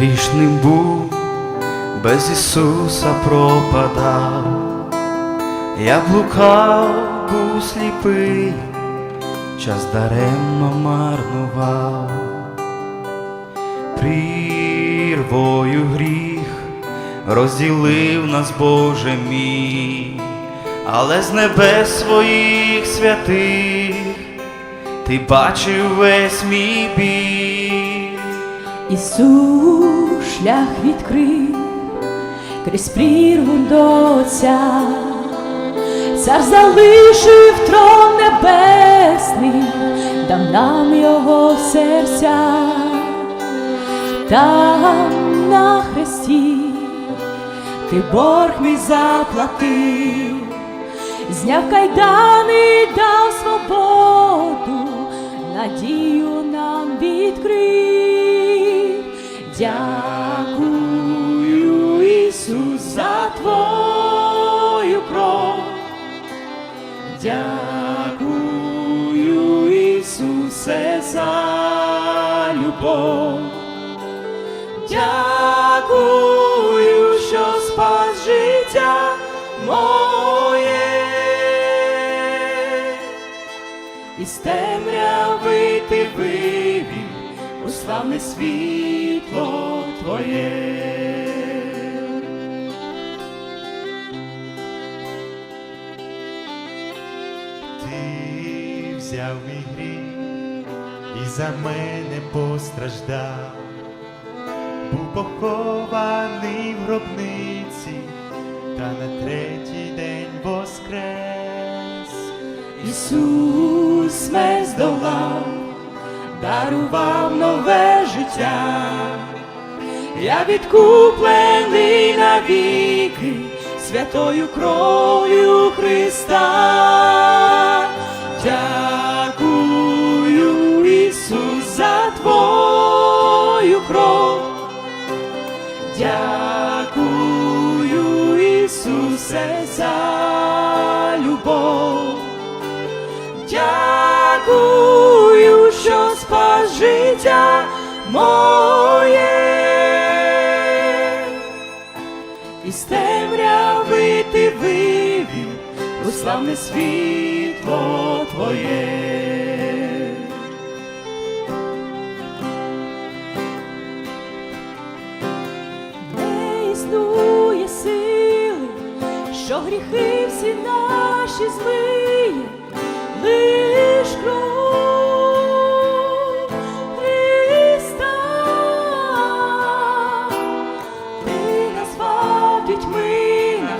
грішним був, без Ісуса пропадав, я блукав, був сліпий, час даремно марнував, прірвою гріх розділив нас, Боже мій, але з небес своїх святих ти бачив весь мій біль. Ісус шлях відкрив крізь прірву до Отця, цар залишив трон небесний, дав нам його серця, там на хресті ти борг мій заплатив, зняв кайдани, дав свободу, надію нам відкрив. Дякую, Ісус, за Твою кров. Дякую, Ісусе, за любов. Дякую, що спас життя моє. Із темряви ти славне світло Твоє. Ти взяв мій гріх і за мене постраждав, був похований в гробниці, та на третій день воскрес. Ісус смерть здолав, дарував нове життя. Я відкуплений навіки святою кров'ю Христа. Дякую, Ісус, за Твою кров. Дякую, Ісусе, за життя моє. Із темряви ти вивів у славне світло Твоє. Не існує сили, що гріхи всі наші змиє,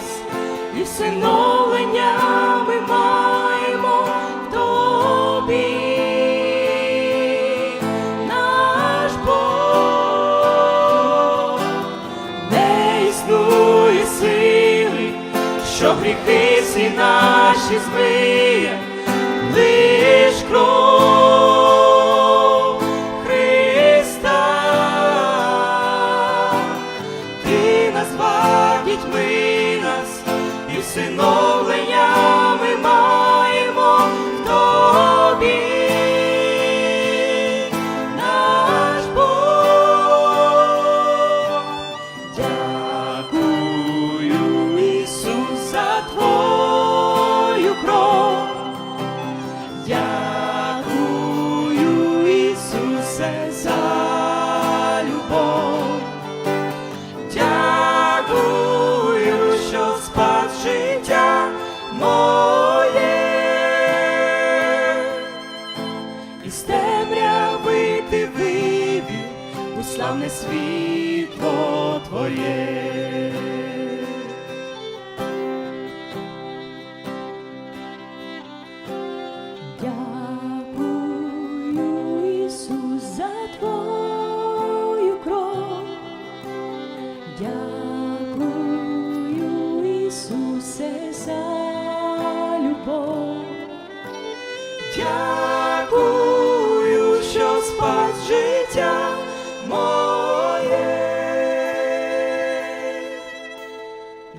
нас, і всиновлення ми маємо в тобі. Наш Бог не існує сили, що гріхи всі наші змиє, і моє. Із темряви ти вивів у славне світло Твоє.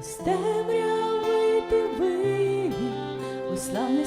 З темряви ти вивів у світло